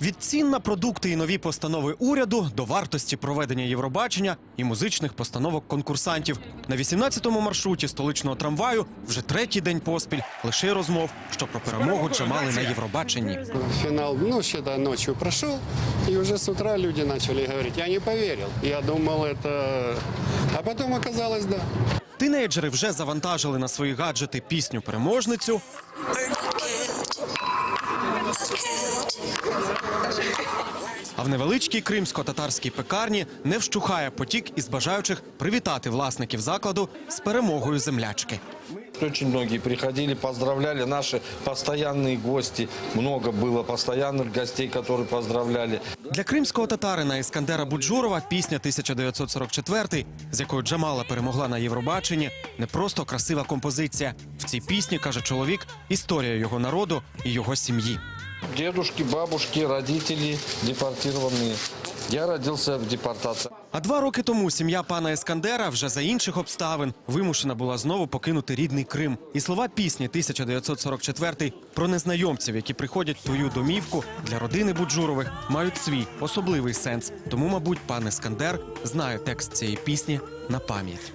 Від цін на продукти і нові постанови уряду до вартості проведення Євробачення і музичних постановок конкурсантів. На 18-му маршруті столичного трамваю вже третій день поспіль лише розмов, що про перемогу Джамали на Євробаченні. Финал, ну, считай, ночью прошел, и уже с утра люди начали говорить, я не поверил. Я думал, это... А потом оказалось, да. Тинейджери вже завантажили на свої гаджети пісню переможницю. А в невеличкій кримсько-татарській пекарні не вщухає потік із бажаючих привітати власників закладу з перемогою землячки. Очень многие приходили, поздравляли. Наши постоянные гости. Много было постоянных гостей, которые поздравляли. Для кримського татарина Іскандера Буджурова пісня 1944, з якою Джамала перемогла на Євробаченні, не просто красива композиція. В цій пісні каже чоловік історія його народу і його сім'ї. Дедушки, бабушки, родители депортированные. Я родился в депортации. А два роки тому сім'я пана Ескандера вже за інших обставин вимушена була знову покинути рідний Крим. І слова пісні 1944 про незнайомців, які приходять в твою домівку для родини Буджурових, мають свій особливий сенс. Тому, мабуть, пан Ескандер знає текст цієї пісні на пам'ять.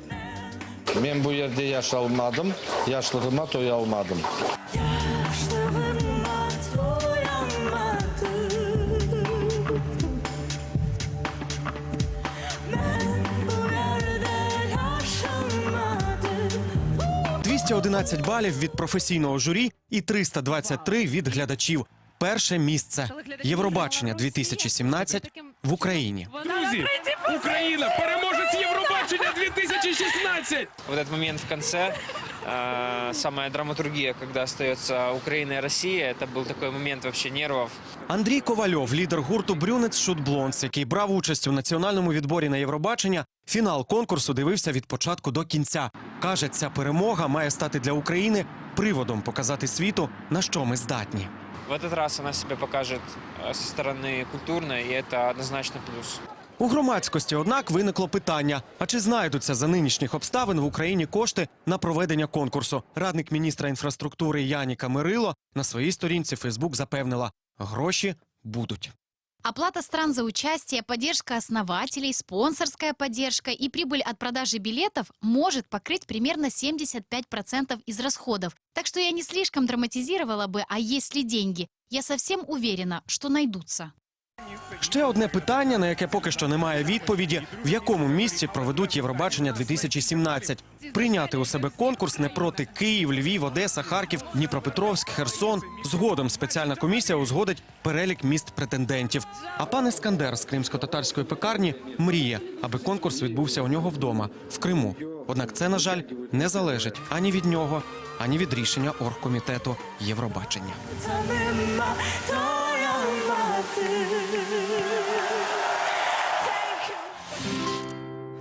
Мен bu yerde yaş almadım. Yaşlığıma toy almadım. 211 балів від професійного журі і 323 від глядачів. Перше місце Євробачення 2017 в Україні. Друзі, Україна, переможець Євробачення 2016! Вот этот момент в конце, э, самая драматургия, когда остается Украина и Россия, это был такой момент вообще нервов. Андрій Ковальов, лідер гурту Брюнет Шутблонс, який брав участь у національному відборі на Євробачення, фінал конкурсу дивився від початку до кінця. Каже, ця перемога має стати для України приводом показати світу, на що ми здатні. В этот раз она себя покажет э, со стороны культурной, и это однозначно плюс. У громадськості, однак, виникло питання: а чи знайдуться за нинішніх обставин в Україні кошти на проведення конкурсу? Радник міністра інфраструктури Яніка Мирило на своїй сторінці Фейсбук запевнила: гроші будуть. Оплата стран за участие, поддержка основателей, спонсорская поддержка и прибыль от продажи билетов может покрыть примерно 75% из расходов. Так что я не слишком драматизировала бы, а есть ли деньги? Я совсем уверена, что найдутся. Ще одне питання, на яке поки що немає відповіді: в якому місці проведуть Євробачення 2017? Прийняти у себе конкурс не проти Київ, Львів, Одеса, Харків, Дніпропетровськ, Херсон. Згодом спеціальна комісія узгодить перелік міст претендентів. А пан Іскандер з кримсько-татарської пекарні мріє, аби конкурс відбувся у нього вдома в Криму. Однак це, на жаль, не залежить ані від нього, ані від рішення оргкомітету Євробачення. to